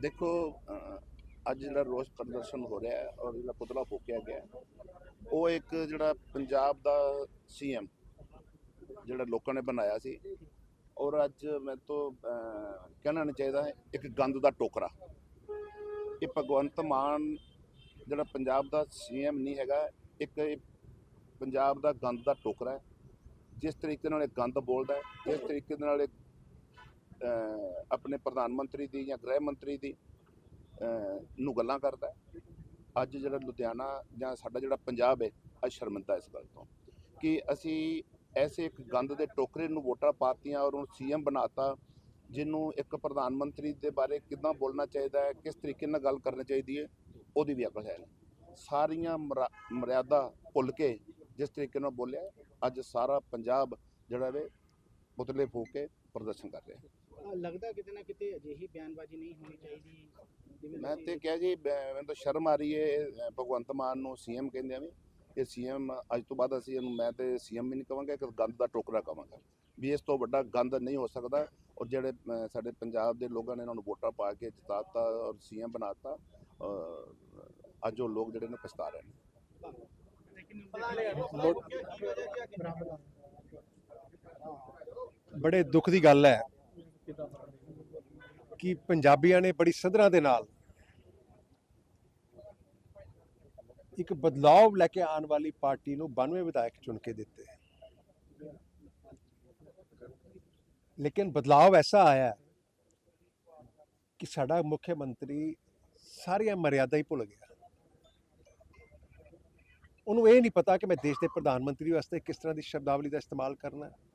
ਦੇਖੋ ਅੱਜ ਜਿਹੜਾ ਰੋਸ ਪ੍ਰਦਰਸ਼ਨ ਹੋ ਰਿਹਾ ਹੈ ਔਰ ਜਿਹੜਾ ਪੁਤਲਾ ਫੂਕਿਆ ਗਿਆ ਉਹ ਇੱਕ ਜਿਹੜਾ ਪੰਜਾਬ ਦਾ ਸੀਐਮ ਜਿਹੜਾ ਲੋਕਾਂ ਨੇ ਬਣਾਇਆ ਸੀ ਔਰ ਅੱਜ ਮੈਂ ਤੋਂ ਕਹਿਣਾ ਨਹੀਂ ਚਾਹੀਦਾ, ਇੱਕ ਗੰਦ ਦਾ ਟੋਕਰਾ। ਇਹ ਭਗਵੰਤ ਮਾਨ ਜਿਹੜਾ ਪੰਜਾਬ ਦਾ ਸੀਐਮ ਨਹੀਂ ਹੈਗਾ, ਇੱਕ ਇਹ ਪੰਜਾਬ ਦਾ ਗੰਦ ਦਾ ਟੋਕਰਾ ਹੈ। ਜਿਸ ਤਰੀਕੇ ਨਾਲ ਇਹ ਗੰਦ ਬੋਲਦਾ ਹੈ, ਜਿਸ ਤਰੀਕੇ ਨਾਲ ਇਹ ਆਪਣੇ ਪ੍ਰਧਾਨ ਮੰਤਰੀ ਦੀ ਜਾਂ ਗ੍ਰਹਿ ਮੰਤਰੀ ਦੀ ਨੂੰ ਗੱਲਾਂ ਕਰਦਾ ਅੱਜ ਜਿਹੜਾ ਲੁਧਿਆਣਾ ਜਾਂ ਸਾਡਾ ਜਿਹੜਾ ਪੰਜਾਬ ਹੈ, ਅੱਜ ਸ਼ਰਮਿੰਦਾ ਇਸ ਗੱਲ ਤੋਂ ਕਿ ਅਸੀਂ ਐਸੇ ਇੱਕ ਗੰਦ ਦੇ ਟੋਕਰੇ ਨੂੰ ਵੋਟਾਂ ਪਾਤੀਆਂ ਔਰ ਉਹਨੂੰ ਸੀਐਮ ਬਣਾਤਾ, ਜਿਹਨੂੰ ਇੱਕ ਪ੍ਰਧਾਨ ਮੰਤਰੀ ਦੇ ਬਾਰੇ ਕਿੱਦਾਂ ਬੋਲਣਾ ਚਾਹੀਦਾ ਹੈ, ਕਿਸ ਤਰੀਕੇ ਨਾਲ ਗੱਲ ਕਰਨੀ ਚਾਹੀਦੀ ਹੈ, ਉਹਦੀ ਵੀ ਅਕਲ ਹੈ ਨਹੀਂ। ਸਾਰੀਆਂ ਮਰਾ- ਮਰਿਆਦਾ ਭੁੱਲ ਕੇ ਜਿਸ ਤਰੀਕੇ ਨਾਲ ਬੋਲਿਆ, ਅੱਜ ਸਾਰਾ ਪੰਜਾਬ ਜਿਹੜਾ ਵੇ, ਪੁਤਲੇ ਫੂਕ ਕੇ ਪ੍ਰਦਰਸ਼ਨ ਕਰ ਰਿਹਾ ਹੈ। ਲੱਗਦਾ ਕਿਤੇ ਨਾ ਕਿਤੇ ਅਜਿਹੀ ਬਿਆਨਬਾਜ਼ੀ ਨਹੀਂ ਹੋਣੀ ਚਾਹੀਦੀ ਮੈਂ ਤੇ ਕਿਹਾ ਜੀ ਮੈਂ- ਮੈਨੂੰ ਤਾਂ ਸ਼ਰਮ ਆ ਰਹੀ ਹੈ ਇਹ ਭਗਵੰਤ ਮਾਨ ਨੂੰ ਸੀਐਮ ਕਹਿੰਦੇ ਆ ਵੀ ਇਹ ਸੀਐਮ ਅੱਜ ਤੋਂ ਬਾਅਦ ਅਸੀਂ ਇਹਨੂੰ ਮੈਂ ਤੇ ਸੀਐਮ ਵੀ ਨਹੀਂ ਕਹਾਂਗਾ ਇੱਕ ਗੰਦ ਦਾ ਟੋਕਰਾ ਕਹਾਂਗਾ ਵੀ ਇਸ ਤੋਂ ਵੱਡਾ ਗੰਦ ਨਹੀਂ ਹੋ ਸਕਦਾ ਔਰ ਜਿਹੜੇ ਸਾਡੇ ਪੰਜਾਬ ਦੇ ਲੋਕਾਂ ਨੇ ਇਹਨਾਂ ਨੂੰ ਵੋਟਾਂ ਪਾ ਕੇ ਜਿਤਾਤਾ ਔਰ ਸੀਐਮ ਬਣਾਤਾ ਅਹ, ਅੱਜ ਉਹ ਲੋਕ ਜਿਹੜੇ ਨੇ ਪਛਤਾ ਰਹੇ ਨੇ। ਬੜੇ ਦੁੱਖ ਦੀ ਗੱਲ ਹੈ। ਕਿ ਪੰਜਾਬੀਆਂ ਨੇ ਬੜੀ ਸਦਰਾਂ ਦੇ ਨਾਲ ਇੱਕ ਬਦਲਾਵ ਲੈ ਕੇ ਆਉਣ ਵਾਲੀ ਪਾਰਟੀ ਨੂੰ 92 ਵਿਧਾਇਕ ਚੁਣ ਕੇ ਦਿੱਤੇ। ਲੇਕਿਨ ਬਦਲਾਵ ਐਸਾ ਆਇਆ ਕਿ ਸਾਡਾ ਮੁੱਖ ਮੰਤਰੀ ਸਾਰੀਆਂ ਮਰਿਆਦਾ ਹੀ ਭੁੱਲ ਗਿਆ। ਉਹਨੂੰ ਇਹ ਨਹੀਂ ਪਤਾ ਕਿ ਮੈਂ ਦੇਸ਼ ਦੇ ਪ੍ਰਧਾਨ ਮੰਤਰੀ ਵਾਸਤੇ ਕਿਸ ਤਰ੍ਹਾਂ ਦੀ ਸ਼ਬਦਾਵਲੀ ਦਾ ਇਸਤੇਮਾਲ ਕਰਨਾ। ਹੈ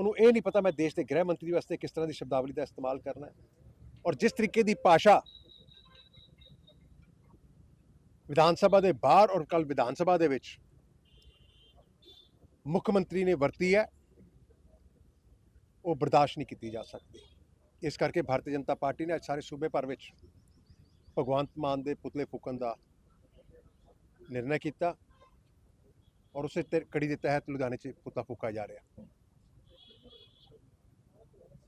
ਉਹਨੂੰ ਇਹ ਨਹੀਂ ਪਤਾ ਮੈਂ ਦੇਸ਼ ਦੇ ਗ੍ਰਹਿ ਮੰਤਰੀ ਵਾਸਤੇ ਕਿਸ ਤਰ੍ਹਾਂ ਦੀ ਸ਼ਬਦਾਵਲੀ ਦਾ ਇਸਤੇਮਾਲ ਕਰਨਾ ਹੈ। ਔਰ ਜਿਸ ਤਰੀਕੇ ਦੀ ਭਾਸ਼ਾ ਵਿਧਾਨ ਸਭਾ ਦੇ ਬਾਹਰ ਔਰ ਕੱਲ ਵਿਧਾਨ ਸਭਾ ਦੇ ਵਿੱਚ ਮੁੱਖ ਮੰਤਰੀ ਨੇ ਵਰਤੀ ਹੈ, ਉਹ ਬਰਦਾਸ਼ਤ ਨਹੀਂ ਕੀਤੀ ਜਾ ਸਕਦੀ। ਇਸ ਕਰਕੇ ਭਾਰਤੀ ਜਨਤਾ ਪਾਰਟੀ ਨੇ ਅੱਜ ਸਾਰੇ ਸੂਬੇ ਭਰ ਵਿੱਚ ਭਗਵੰਤ ਮਾਨ ਦੇ ਪੁਤਲੇ ਫੂਕਣ ਦਾ ਨਿਰਣਾ ਕੀਤਾ ਔਰ ਉਸੇ ਤੇ ਕੜੀ ਦੇ ਤਹਿਤ ਲੁਧਿਆਣੇ 'ਚ ਪੁਤਲਾ ਫੂਕਾ ਜਾ ਰਿਹਾ।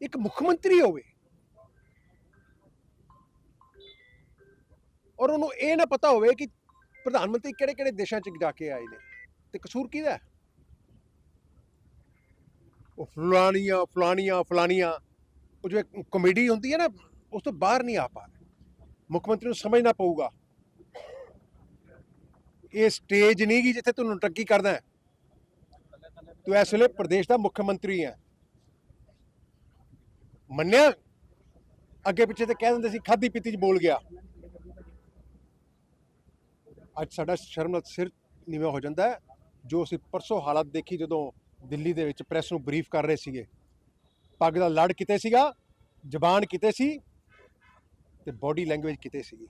ਇੱਕ ਮੁੱਖ ਮੰਤਰੀ ਹੋਵੇ। ਔਰ ਉਹਨੂੰ ਇਹ ਨਾ ਪਤਾ ਹੋਵੇ ਕਿ ਪ੍ਰਧਾਨ ਮੰਤਰੀ ਕਿਹੜੇ ਕਿਹੜੇ ਦੇਸ਼ਾਂ 'ਚ ਜਾ ਕੇ ਆਏ ਨੇ। ਤੇ ਕਸੂਰ ਕਿਹਦਾ ਹੈ? ਉਹ ਫਲਾਣੀਆਂ ਫਲਾਨੀਆਂ ਫਲਾਨੀਆਂ ਉਹ ਜੋ ਕਮੇਡੀ ਹੁੰਦੀ ਹੈ ਨਾ, ਉਸ ਤੋਂ ਬਾਹਰ ਨਹੀਂ ਆ ਪਾ ਰਹੇ। ਮੁੱਖ ਮੰਤਰੀ ਨੂੰ ਸਮਝਣਾ ਪਊਗਾ। ਇਹ ਸਟੇਜ ਨਹੀਂ ਗੀ ਜਿੱਥੇ ਤੂੰ ਨੁਟੰਕੀ ਕਰਦਾ ਤੂੰ ਇਸ ਵੇਲੇ ਪ੍ਰਦੇਸ਼ ਦਾ ਮੁੱਖ ਮੰਤਰੀ ਹੈ। ਮੰਨਿਆ? ਅੱਗੇ ਪਿੱਛੇ ਤੇ ਕਹਿ ਦਿੰਦੇ ਸੀ ਖਾਦੀ ਪੀਤੀ ਚ ਬੋਲ ਗਿਆ। ਅੱਜ ਸਾਡਾ ਸ਼ਰਮ ਨਾਲ ਸਿਰ ਨੀਵਾਂ ਹੋ ਜਾਂਦਾ ਹੈ, ਜੋ ਅਸੀਂ ਪਰਸੋਂ ਹਾਲਤ ਦੇਖੀ ਜਦੋਂ ਦਿੱਲੀ ਦੇ ਵਿੱਚ ਪ੍ਰੈਸ ਨੂੰ ਬਰੀਫ ਕਰ ਰਹੇ ਸੀਗੇ। ਪੱਗ ਦਾ ਲੜ ਕਿਤੇ ਸੀਗਾ, ਜ਼ਬਾਨ ਕਿਤੇ ਸੀ ਤੇ ਬਾਡੀ ਲੈਂਗੁਏਜ ਕਿਤੇ ਸੀਗੀ।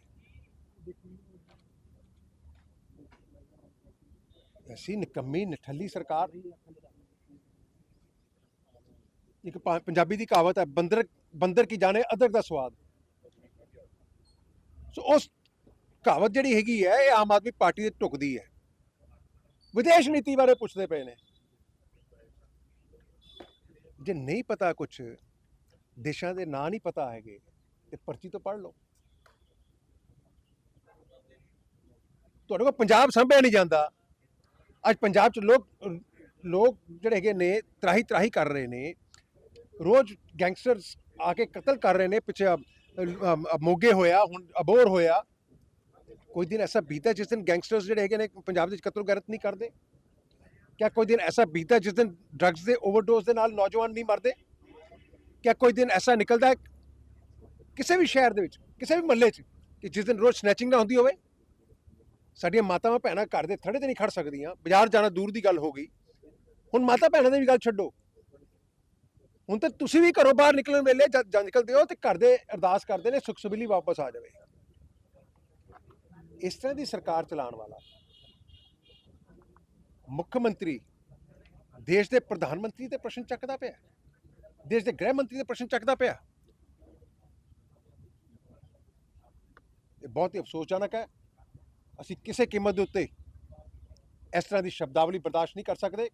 ਅਸੀਂ ਨਿਕੰਮੀ, ਨਠੱਲੀ ਸਰਕਾਰ ਇੱਕ ਪਾ- ਪੰਜਾਬੀ ਦੀ ਕਹਾਵਤ ਹੈ, ਬੰਦਰ ਬੰਦਰ ਕੀ ਜਾਣੇ ਅਦਰਕ ਦਾ ਸਵਾਦ। ਸੋ ਉਸ ਕਹਾਵਤ ਜਿਹੜੀ ਹੈਗੀ ਹੈ, ਇਹ ਆਮ ਆਦਮੀ ਪਾਰਟੀ ਦੇ ਢੁਕਦੀ ਹੈ। ਵਿਦੇਸ਼ ਨੀਤੀ ਬਾਰੇ ਪੁੱਛਦੇ ਪਏ ਨੇ। ਜੇ ਨਹੀਂ ਪਤਾ ਕੁਝ ਦੇਸ਼ਾਂ ਦੇ ਨਾਂ ਨਹੀਂ ਪਤਾ ਹੈਗੇ, ਤੇ ਪਰਚੀ ਤੋਂ ਪੜ੍ਹ ਲਓ। ਤੁਹਾਡੇ ਕੋਲ ਪੰਜਾਬ ਸਾਂਭਿਆ ਨਹੀਂ ਜਾਂਦਾ। ਅੱਜ ਪੰਜਾਬ ਚ ਲੋਕ ਲੋਕ ਜਿਹੜੇ ਹੈਗੇ ਨੇ ਤਰਾਹੀ ਤਰਾਹੀ ਕਰ ਰਹੇ ਨੇ। ਰੋਜ਼ ਗੈਂਗਸਟਰਸ ਆ ਕੇ ਕਤਲ ਕਰ ਰਹੇ ਨੇ, ਪਿੱਛੇ ਮੋਗੇ ਹੋਇਆ, ਹੁਣ ਅਬੋਰ ਹੋਇਆ। ਕੋਈ ਦਿਨ ਐਸਾ ਬੀਤਾ ਜਿਸ ਦਿਨ ਗੈਂਗਸਟਰਸ ਜਿਹੜੇ ਹੈਗੇ ਨੇ, ਪੰਜਾਬ ਦੇ ਵਿੱਚ ਕਤਲ ਗੈਰਤ ਨਹੀਂ ਕਰਦੇ? ਕਿਆ ਕੋਈ ਦਿਨ ਐਸਾ ਬੀਤਾ ਜਿਸ ਦਿਨ ਡਰੱਗਸ ਦੇ ਓਵਰਡੋਜ਼ ਦੇ ਨਾਲ ਨੌਜਵਾਨ ਨਹੀਂ ਮਰਦੇ? ਕਿਆ ਕੋਈ ਦਿਨ ਐਸਾ ਨਿਕਲਦਾ ਹੈ ਕਿਸੇ ਵੀ ਸ਼ਹਿਰ ਦੇ ਵਿੱਚ, ਕਿਸੇ ਵੀ ਮਹੱਲੇ 'ਚ, ਕਿ ਜਿਸ ਦਿਨ ਰੋਜ਼ ਸਨੈਚਿੰਗ ਨਾ ਹੁੰਦੀ ਹੋਵੇ? ਸਾਡੀਆਂ ਮਾਤਾਵਾਂ ਭੈਣਾਂ ਘਰ ਦੇ ਥੜੇ ਤੇ ਨਹੀਂ ਖੜ ਸਕਦੀਆਂ, ਬਾਜ਼ਾਰ ਜਾਣਾ ਦੂਰ ਦੀ ਗੱਲ ਹੋ ਗਈ। ਹੁਣ ਮਾਤਾ ਭੈਣਾਂ ਦੀ ਵੀ ਗੱਲ ਛੱਡੋ। ਹੁਣ ਤਾਂ ਤੁਸੀਂ ਵੀ ਘਰੋਂ ਬਾਹਰ ਨਿਕਲਣ ਵੇਲੇ ਜਦ ਨਿਕਲਦੇ ਹੋ ਤੇ ਘਰ ਦੇ ਅਰਦਾਸ ਕਰਦੇ ਨੇ, ਸੁਖ ਸੁਬੀਲੀ ਵਾਪਸ ਆ ਜਾਵੇ। ਇਸ ਤਰ੍ਹਾਂ ਦੀ ਸਰਕਾਰ ਚਲਾਉਣ ਵਾਲਾ ਮੁੱਖ ਮੰਤਰੀ ਦੇਸ਼ ਦੇ ਪ੍ਰਧਾਨ ਮੰਤਰੀ ਤੇ ਪ੍ਰਸ਼ਨ ਚੱਕਦਾ ਪਿਆ। ਦੇਸ਼ ਦੇ ਗ੍ਰਹਿ ਮੰਤਰੀ ਤੇ ਪ੍ਰਸ਼ਨ ਚੱਕਦਾ ਪਿਆ। ਇਹ ਬਹੁਤ ਹੀ ਅਫਸੋਸਜਨਕ ਹੈ। ਅਸੀਂ ਕਿਸੇ ਕੀਮਤ ਦੇ ਉੱਤੇ ਇਸ ਤਰ੍ਹਾਂ ਦੀ ਸ਼ਬਦਾਵਲੀ ਬਰਦਾਸ਼ਤ ਨਹੀਂ ਕਰ ਸਕਦੇ।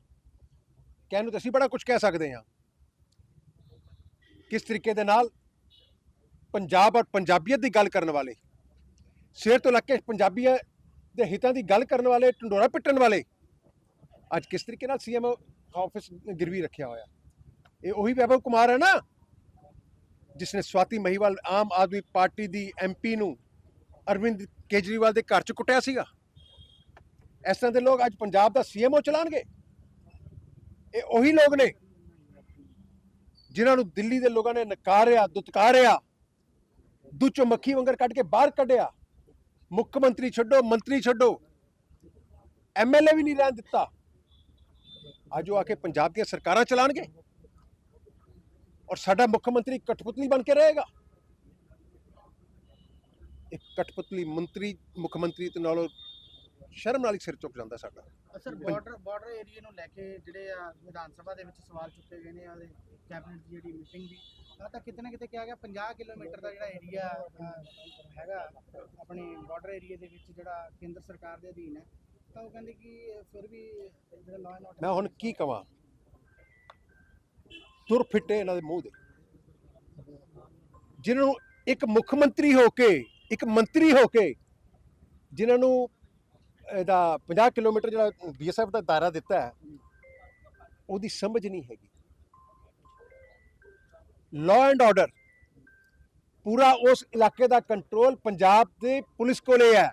ਕਹਿਣ ਨੂੰ ਤਾਂ ਅਸੀਂ ਬੜਾ ਕੁਝ ਕਹਿ ਸਕਦੇ ਹਾਂ। ਕਿਸ ਤਰੀਕੇ ਦੇ ਨਾਲ ਪੰਜਾਬ ਔਰ ਪੰਜਾਬੀਅਤ ਦੀ ਗੱਲ ਕਰਨ ਵਾਲੇ ਸਿਰ ਤੋਂ ਲੱਗ ਕੇ ਪੰਜਾਬੀਆਂ ਦੇ ਹਿੱਤਾਂ ਦੀ ਗੱਲ ਕਰਨ ਵਾਲੇ, ਢੰਡੋਰਾ ਪਿੱਟਣ ਵਾਲੇ, ਅੱਜ ਕਿਸ ਤਰੀਕੇ ਨਾਲ ਸੀਐਮ ਆਫਿਸ ਗਿਰਵੀ ਰੱਖਿਆ ਹੋਇਆ। ਇਹ ਉਹੀ ਵੈਭਵ ਕੁਮਾਰ ਹੈ ਨਾ, ਜਿਸ ਨੇ ਸਵਾਤੀ ਮਹੀਵਾਲ ਆਮ ਆਦਮੀ ਪਾਰਟੀ ਦੀ ਐਮਪੀ ਨੂੰ ਅਰਵਿੰਦ ਕੇਜਰੀਵਾਲ ਦੇ ਘਰ 'ਚ ਕੁੱਟਿਆ ਸੀਗਾ। ਇਸ ਤਰ੍ਹਾਂ ਦੇ ਲੋਕ ਅੱਜ ਪੰਜਾਬ ਦਾ ਸੀਐਮਓ ਚਲਾਣਗੇ। ਇਹ ਉਹੀ ਲੋਕ ਨੇ ਜਿਨ੍ਹਾਂ ਨੂੰ ਦਿੱਲੀ ਦੇ ਲੋਕਾਂ ਨੇ ਨਕਾਰਿਆ, ਦੁਤਕਾਰਿਆ ਦੁੱਚੋ ਮੱਖੀ ਵੰਗਰ ਕੱਢ ਕੇ ਬਾਹਰ ਕੱਢਿਆ। ਮੁੱਖ ਮੰਤਰੀ ਛੱਡੋ ਮੰਤਰੀ ਛੱਡੋ। ਐਮਐਲਏ ਵੀ ਨਹੀਂ ਰਹਿਣ ਦਿੱਤਾ। ਅੱਜ ਉਹ ਆ ਕੇ ਪੰਜਾਬ ਦੀਆਂ ਸਰਕਾਰਾਂ ਚਲਾਣਗੇ। ਔਰ ਸਾਡਾ ਮੁੱਖ ਮੰਤਰੀ ਕਠਪੁਤਲੀ ਬਣ ਕੇ ਰਹੇਗਾ। ਇੱਕ ਕਠਪੁਤਲੀ ਮੰਤਰੀ, ਮੁੱਖ ਮੰਤਰੀ ਤੇ ਨਾਲੋਂ ਸ਼ਰਮ ਨਾਲ ਹੀ ਸਿਰ ਚੁੱਕ ਜਾਂਦਾ ਸਾਡਾ। ਸਰ ਬਾਰਡਰ ਬਾਰਡਰ ਏਰੀਆ ਨੂੰ ਲੈ ਕੇ ਜਿਹੜੇ ਆ ਵਿਧਾਨ ਸਭਾ ਦੇ ਵਿੱਚ ਸਵਾਲ ਚੁੱਕੇ ਗਏ ਨੇ ਉਹਦੇ ਕੈਬਨਿਟ ਦੀ ਜਿਹੜੀ ਮੀਟਿੰਗ ਵੀ ਤਾਂ ਕਿਤੇ ਨਾ ਕਿਤੇ ਕਿਹਾ ਗਿਆ 50 ਕਿਲੋਮੀਟਰ ਦਾ ਜਿਹੜਾ ਏਰੀਆ ਹੈਗਾ, ਆਪਣੇ ਬਾਰਡਰ ਏਰੀਆ ਦੇ ਵਿੱਚ ਜਿਹੜਾ ਕੇਂਦਰ ਸਰਕਾਰ ਦੇ ਅਧੀਨ ਹੈ, ਤਾਂ ਉਹ ਕਹਿੰਦੇ ਕਿ ਫਿਰ ਵੀ ਜਿਹੜਾ ਲਾਅ ਐਂਡ ਆਰਡਰ ਮੈਂ ਹੁਣ ਕੀ ਕਵਾਂ? ਤੁਰ ਫਿੱਟੇ ਇਹਨਾਂ ਦੇ ਮੂੰਹ ਦੇ। ਜਿਨ੍ਹਾਂ ਨੂੰ ਇੱਕ ਮੁੱਖ ਮੰਤਰੀ ਹੋ ਕੇ, ਇੱਕ ਮੰਤਰੀ ਹੋ ਕੇ ਜਿਨ੍ਹਾਂ ਨੂੰ ਇਹਦਾ 50 ਕਿਲੋਮੀਟਰ ਜਿਹੜਾ ਬੀਐਸਐਫ ਦਾ ਦਾਇਰਾ ਦਿੱਤਾ ਹੈ, ਉਹਦੀ ਸਮਝ ਨਹੀਂ ਹੈਗੀ। ਲਾਅ ਐਂਡ ਆਰਡਰ ਪੂਰਾ ਉਸ ਇਲਾਕੇ ਦਾ ਕੰਟਰੋਲ ਪੰਜਾਬ ਦੇ ਪੁਲਿਸ ਕੋਲੇ ਹੈ।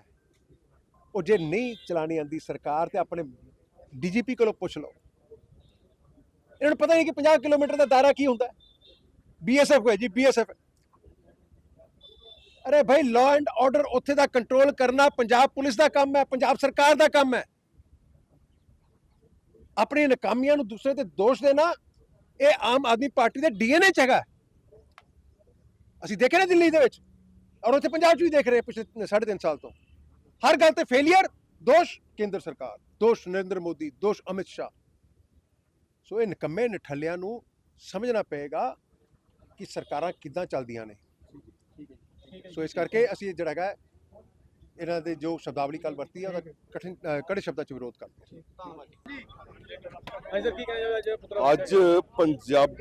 ਉਹ ਜੇ ਨਹੀਂ ਚਲਾਣੀ ਆਂਦੀ ਸਰਕਾਰ ਤੇ ਆਪਣੇ ਡੀਜੀਪੀ ਕੋਲੋਂ ਪੁੱਛ ਲਓ। ਇਹਨਾਂ ਨੂੰ ਪਤਾ ਨਹੀਂ ਕਿ 50 ਕਿਲੋਮੀਟਰ ਦਾ ਦਾਇਰਾ ਕੀ ਹੁੰਦਾ ਬੀਐਸਐਫ ਹੈ ਜੀ ਬੀਐਸਐਫ ਅਰੇ ਭਾਈ ਲਾਅ ਐਂਡ ਆਰਡਰ ਉੱਥੇ ਦਾ ਕੰਟਰੋਲ ਕਰਨਾ ਪੰਜਾਬ ਪੁਲਿਸ ਦਾ ਕੰਮ ਹੈ, ਪੰਜਾਬ ਸਰਕਾਰ ਦਾ ਕੰਮ ਹੈ। ਆਪਣੀ ਨਕਾਮੀਆਂ ਨੂੰ ਦੂਸਰੇ ਤੇ ਦੋਸ਼ ਦੇਣਾ ਇਹ ਆਮ ਆਦਮੀ ਪਾਰਟੀ ਦੇ ਡੀਐਨਏ ਚ ਹੈਗਾ। ਅਸੀਂ ਦੇਖੇ ਨਾ ਦਿੱਲੀ ਦੇ ਵਿੱਚ। ਔਰ ਉੱਥੇ ਪੰਜਾਬ ਚ ਵੀ ਦੇਖ ਰਹੇ ਪਿਛਲੇ ਸਾਢੇ ਤਿੰਨ ਸਾਲ ਤੋਂ। ਹਰ ਗੱਲ ਤੇ ਫੇਲਿਅਰ ਦੋਸ਼ ਕੇਂਦਰ ਸਰਕਾਰ ਦੋਸ਼ ਨਰਿੰਦਰ ਮੋਦੀ ਦੋਸ਼ ਅਮਿਤ ਸ਼ਾਹ। ਸੋ ਇਹ ਨਿਕੰਮੇ ਨਿਠੱਲਿਆਂ ਨੂੰ ਸਮਝਣਾ ਪਏਗਾ ਕਿ ਸਰਕਾਰਾਂ ਕਿੱਦਾਂ ਚੱਲਦੀਆਂ ਨੇ। ਸੋ ਇਸ ਕਰਕੇ ਅਸੀਂ ਜਿਹੜਾ ਹੈਗਾ ਇਹਨਾਂ ਦੇ ਜੋ ਸ਼ਬਦਾਵਲੀ ਕੱਲ ਵਰਤੀ ਹੈ ਉਹਦਾ ਕਠਿਨ ਕੜੇ ਸ਼ਬਦਾਂ ਚ ਵਿਰੋਧ ਕਰਦੇ ਹਾਂ ਅੱਜ ਪੰਜਾਬ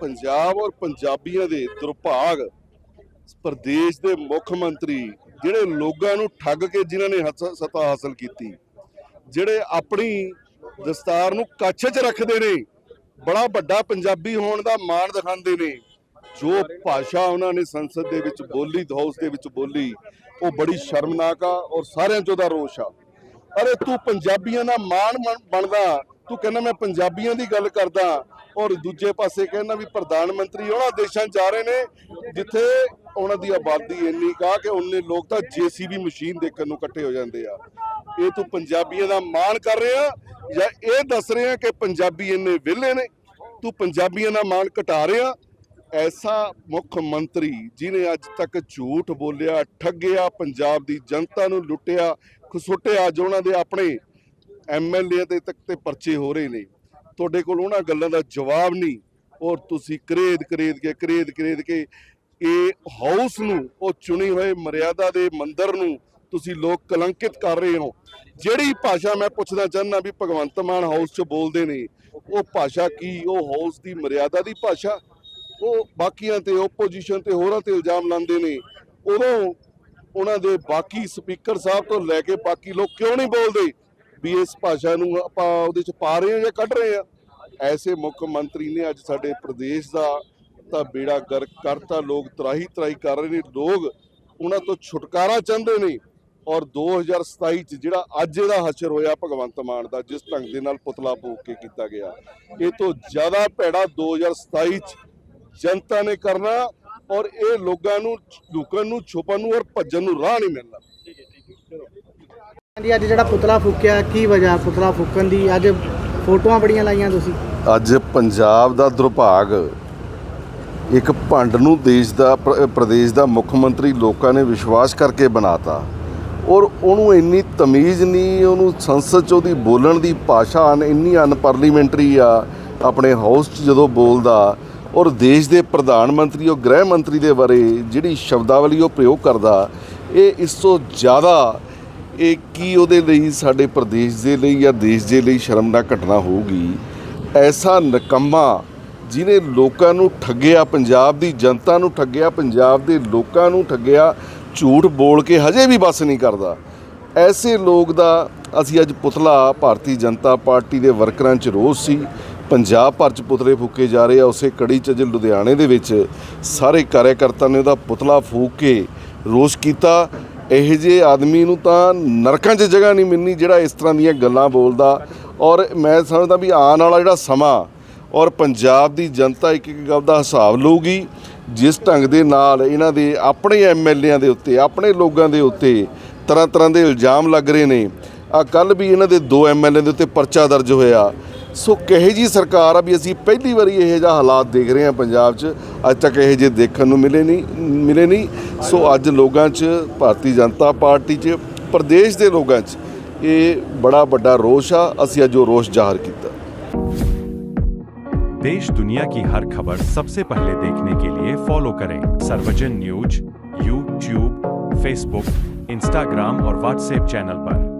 ਪੰਜਾਬ ਔਰ ਪੰਜਾਬੀਆਂ ਦੇ ਦੁਰਭਾਗ ਪ੍ਰਦੇਸ਼ ਦੇ ਮੁੱਖ ਮੰਤਰੀ ਜਿਹੜੇ ਲੋਕਾਂ ਨੂੰ ਠੱਗ ਕੇ ਜਿਨ੍ਹਾਂ ਨੇ ਸੱਤਾ ਹਾਸਲ ਕੀਤੀ ਜਿਹੜੇ ਆਪਣੀ ਦਸਤਾਰ ਨੂੰ ਕੱਛ 'ਚ ਰੱਖਦੇ ਨੇ ਬੜਾ ਵੱਡਾ ਪੰਜਾਬੀ ਹੋਣ ਦਾ ਮਾਣ ਦਿਖਾਉਂਦੇ ਨੇ ਜੋ ਭਾਸ਼ਾ ਉਹਨਾਂ ਨੇ ਸੰਸਦ ਦੇ ਵਿੱਚ ਬੋਲੀ ਹਾਊਸ ਦੇ ਵਿੱਚ ਬੋਲੀ ਉਹ ਬੜੀ ਸ਼ਰਮਨਾਕ ਆ ਔਰ ਸਾਰਿਆਂ 'ਚ ਉਹਦਾ ਰੋਸ਼ ਆ। ਅਰੇ ਤੂੰ ਪੰਜਾਬੀਆਂ ਦਾ ਮਾਣ ਬਣ- ਬਣਦਾ, ਤੂੰ ਕਹਿੰਦਾ ਮੈਂ ਪੰਜਾਬੀਆਂ ਦੀ ਗੱਲ ਕਰਦਾ। ਔਰ ਦੂਜੇ ਪਾਸੇ ਕਹਿੰਦਾ ਵੀ ਪ੍ਰਧਾਨ ਮੰਤਰੀ ਉਹਨਾਂ ਦੇਸ਼ਾਂ 'ਚ ਜਾ ਰਹੇ ਨੇ, ਜਿੱਥੇ ਉਹਨਾਂ ਦੀ ਆਬਾਦੀ ਇੰਨੀ ਕਾ ਕਿ ਉਹਨੇ ਲੋਕ ਤਾਂ ਜੀਸੀਬੀ ਮਸ਼ੀਨ ਦੇਖਣ ਨੂੰ ਇਕੱਠੇ ਹੋ ਜਾਂਦੇ ਆ। ਇਹ ਤੂੰ ਪੰਜਾਬੀਆਂ ਦਾ ਮਾਣ ਕਰ ਰਿਹਾ ਜਾਂ ਇਹ ਦੱਸ ਰਿਹਾ ਕਿ ਪੰਜਾਬੀ ਇੰਨੇ ਵਿਹਲੇ ਨੇ? ਤੂੰ ਪੰਜਾਬੀਆਂ ਦਾ ਮਾਣ ਘਟਾ ਰਿਹਾ ਐਸਾ ਮੁੱਖ ਮੰਤਰੀ ਜਿਨੇ ਅੱਜ ਤੱਕ ਝੂਠ ਬੋਲਿਆ, ਠੱਗਿਆ, ਪੰਜਾਬ ਦੀ ਜਨਤਾ ਨੂੰ ਲੁੱਟਿਆ, ਖਸੁੱਟਿਆ, ਜੋ ਉਹਨਾਂ ਦੇ ਆਪਣੇ ਐਮਐਲਏ ਦੇ ਤੱਕ ਤੇ ਪਰਚੇ ਹੋ ਰਹੇ ਨੇ। ਤੁਹਾਡੇ ਕੋਲ ਉਹਨਾਂ ਗੱਲਾਂ ਦਾ ਜਵਾਬ ਨਹੀਂ। ਔਰ ਤੁਸੀਂ ਕਰੇਦ ਕਰੇਦ ਕੇ, ਕਰੇਦ ਕਰੇਦ ਕੇ ਇਹ ਹਾਊਸ ਨੂੰ, ਉਹ ਚੁਣੀ ਹੋਏ ਮਰਿਆਦਾ ਦੇ ਮੰਦਰ ਨੂੰ ਤੁਸੀਂ ਲੋਕ ਕਲੰਕਿਤ ਕਰ ਰਹੇ ਹੋ। ਜਿਹੜੀ ਭਾਸ਼ਾ ਮੈਂ ਪੁੱਛਣਾ ਚਾਹੁੰਦਾ ਵੀ ਭਗਵੰਤ ਮਾਨ ਹਾਊਸ 'ਚ ਬੋਲਦੇ ਨੇ, ਉਹ ਭਾਸ਼ਾ ਕੀ? ਉਹ ਹਾਊਸ ਦੀ ਮਰਿਆਦਾ ਦੀ ਭਾਸ਼ਾ? ਉਹ ਬਾਕੀਆਂ ਤੇ ਓਪੋਜੀਸ਼ਨ ਤੇ, ਹੋਰਾਂ ਤੇ ਇਲਜ਼ਾਮ ਲਾਉਂਦੇ ਨੇ। ਉਦੋਂ ਉਹਨਾਂ ਦੇ ਬਾਕੀ ਸਪੀਕਰ ਸਾਹਿਬ ਤੋਂ ਲੈ ਕੇ ਬਾਕੀ ਲੋਕ ਕਿਉਂ ਨਹੀਂ ਬੋਲਦੇ? ਵੀ ਇਸ ਭਾਸ਼ਾ ਨੂੰ ਆਪਾਂ ਉਹਦੇ ਚ ਪਾ ਰਹੇ ਹਾਂ ਜਾਂ ਕੱਢ ਰਹੇ ਹਾਂ? ਐਸੇ ਮੁੱਖ ਮੰਤਰੀ ਨੇ ਅੱਜ ਸਾਡੇ ਪ੍ਰਦੇਸ਼ ਦਾ ਤਾਂ ਬੇੜਾ ਗਰਕ ਕਰਤਾ। ਲੋਕ ਤਰਾਹੀ ਤਰਾਹੀ ਕਰ ਰਹੇ ਨੇ। ਲੋਕ ਉਹਨਾਂ ਤੋਂ ਛੁਟਕਾਰਾ ਚਾਹੁੰਦੇ ਨੇ। ਔਰ 2027 ਚ ਜਿਹੜਾ ਅੱਜ ਇਹਦਾ ਹਸ਼ਰ ਹੋਇਆ ਭਗਵੰਤ ਮਾਨ ਦਾ, ਜਿਸ ਢੰਗ ਦੇ ਨਾਲ ਪੁਤਲਾ ਫੂਕ ਕੇ ਕੀਤਾ ਗਿਆ। ਇਹ ਤੋਂ ਜ਼ਿਆਦਾ ਭੈੜਾ 2027 ਚ ਜਨਤਾ ਨੇ ਕਰਨਾ ਔਰ ਇਹ ਲੋਕਾਂ ਨੂੰ ਲੁਕਣ ਨੂੰ ਛੁਪਣ ਨੂੰ ਔਰ ਭੱਜਣ ਨੂੰ ਰਾਹ ਨਹੀਂ ਮਿਲਣਾ। ਅੱਜ ਜਿਹੜਾ ਪੁਤਲਾ ਫੂਕਿਆ ਕੀ ਵਜ੍ਹਾ ਪੁਤਲਾ ਫੂਕਣ ਦੀ? ਅੱਜ ਫੋਟੋਆਂ ਬੜੀਆਂ ਲਾਈਆਂ ਤੁਸੀਂ। ਅੱਜ ਪੰਜਾਬ ਦਾ ਦੁਰਭਾਗ ਇੱਕ ਭੰਡ ਨੂੰ ਦੇਸ਼ ਦਾ ਪ੍ਰ- ਪ੍ਰਦੇਸ਼ ਦਾ ਮੁੱਖ ਮੰਤਰੀ ਲੋਕਾਂ ਨੇ ਵਿਸ਼ਵਾਸ ਕਰਕੇ ਬਣਾਤਾ। ਔਰ ਉਹਨੂੰ ਇੰਨੀ ਤਮੀਜ਼ ਨਹੀਂ ਉਹਨੂੰ ਸੰਸਦ 'ਚ ਉਹਦੀ ਬੋਲਣ ਦੀ ਭਾਸ਼ਾ ਅਨ- ਇੰਨੀ ਅਨਪਾਰਲੀਮੈਂਟਰੀ ਆ ਆਪਣੇ ਹਾਊਸ 'ਚ ਜਦੋਂ ਬੋਲਦਾ ਔਰ ਦੇਸ਼ ਦੇ ਪ੍ਰਧਾਨ ਮੰਤਰੀ ਔਰ ਗ੍ਰਹਿ ਮੰਤਰੀ ਦੇ ਬਾਰੇ ਜਿਹੜੀ ਸ਼ਬਦਾਵਲੀ ਉਹ ਪ੍ਰਯੋਗ ਕਰਦਾ, ਇਹ ਇਸ ਤੋਂ ਜ਼ਿਆਦਾ ਇਹ ਕੀ ਉਹਦੇ ਲਈ, ਸਾਡੇ ਪ੍ਰਦੇਸ਼ ਦੇ ਲਈ ਜਾਂ ਦੇਸ਼ ਦੇ ਲਈ ਸ਼ਰਮਨਾਕ ਘਟਨਾ ਹੋਊਗੀ? ਐਸਾ ਨਕੰਮਾ ਜਿਨੇ ਲੋਕਾਂ ਨੂੰ ਠੱਗਿਆ, ਪੰਜਾਬ ਦੀ ਜਨਤਾ ਨੂੰ ਠੱਗਿਆ, ਪੰਜਾਬ ਦੇ ਲੋਕਾਂ ਨੂੰ ਠੱਗਿਆ, ਝੂਠ ਬੋਲ ਕੇ ਹਜੇ ਵੀ ਬਸ ਨਹੀਂ ਕਰਦਾ। ਐਸੇ ਲੋਕ ਦਾ ਅਸੀਂ ਅੱਜ ਪੁਤਲਾ ਭਾਰਤੀ ਜਨਤਾ ਪਾਰਟੀ ਦੇ ਵਰਕਰਾਂ 'ਚ ਰੋਸ ਸੀ। ਪੰਜਾਬ ਭਰ 'ਚ ਪੁਤਲੇ ਫੂਕੇ ਜਾ ਰਹੇ ਆ, ਉਸੇ ਕੜੀ 'ਚ ਜੇ ਲੁਧਿਆਣੇ ਦੇ ਵਿੱਚ ਸਾਰੇ ਕਾਰਜਕਰਤਾ ਨੇ ਉਹਦਾ ਪੁਤਲਾ ਫੂਕ ਕੇ ਰੋਸ ਕੀਤਾ। ਇਹੋ ਜਿਹੇ ਆਦਮੀ ਨੂੰ ਤਾਂ ਨਰਕਾਂ 'ਚ ਜਗ੍ਹਾ ਨਹੀਂ ਮਿਲਣੀ ਜਿਹੜਾ ਇਸ ਤਰ੍ਹਾਂ ਦੀਆਂ ਗੱਲਾਂ ਬੋਲਦਾ। ਔਰ ਮੈਂ ਸਮਝਦਾ ਵੀ ਆਉਣ ਵਾਲਾ ਜਿਹੜਾ ਸਮਾਂ ਔਰ ਪੰਜਾਬ ਦੀ ਜਨਤਾ ਇੱਕ ਇੱਕ ਗੱਲ ਦਾ ਹਿਸਾਬ ਲਊਗੀ। ਜਿਸ ਢੰਗ ਦੇ ਨਾਲ ਇਹਨਾਂ ਦੇ ਆਪਣੇ ਐਮਐਲਏਆਂ ਦੇ ਉੱਤੇ, ਆਪਣੇ ਲੋਕਾਂ ਦੇ ਉੱਤੇ ਤਰ੍ਹਾਂ ਤਰ੍ਹਾਂ ਦੇ ਇਲਜ਼ਾਮ ਲੱਗ ਰਹੇ ਨੇ। ਆ ਕੱਲ ਵੀ ਇਹਨਾਂ ਦੇ ਦੋ ਐਮਐਲਏ ਦੇ ਉੱਤੇ ਪਰਚਾ ਦਰਜ ਹੋਇਆ। ਸੋ ਕਹੇ ਜੀ ਸਰਕਾਰ ਆ ਵੀ ਅਸੀਂ ਪਹਿਲੀ ਵਾਰੀ ਇਹੋ ਜਿਹਾ ਹਾਲਾਤ ਦੇਖ ਰਹੇ ਹਾਂ ਪੰਜਾਬ 'ਚ ਅੱਜ ਤੱਕ ਇਹੋ ਜਿਹੇ ਦੇਖਣ ਨੂੰ ਮਿਲੇ ਨਹੀਂ ਮਿਲੇ ਨਹੀਂ ਸੋ ਅੱਜ ਲੋਕਾਂ 'ਚ ਭਾਰਤੀ ਜਨਤਾ ਪਾਰਟੀ 'ਚ ਪ੍ਰਦੇਸ਼ ਦੇ ਲੋਕਾਂ 'ਚ ਇਹ ਬੜਾ ਵੱਡਾ ਰੋਸ਼ ਆ ਅਸੀਂ ਅੱਜ ਉਹ ਰੋਸ਼ ਜ਼ਾਹਰ ਕੀਤਾ देश दुनिया की हर खबर सबसे पहले देखने के लिए फॉलो करें Sarvajan news YouTube Facebook Instagram और व्हाट्सएप चैनल पर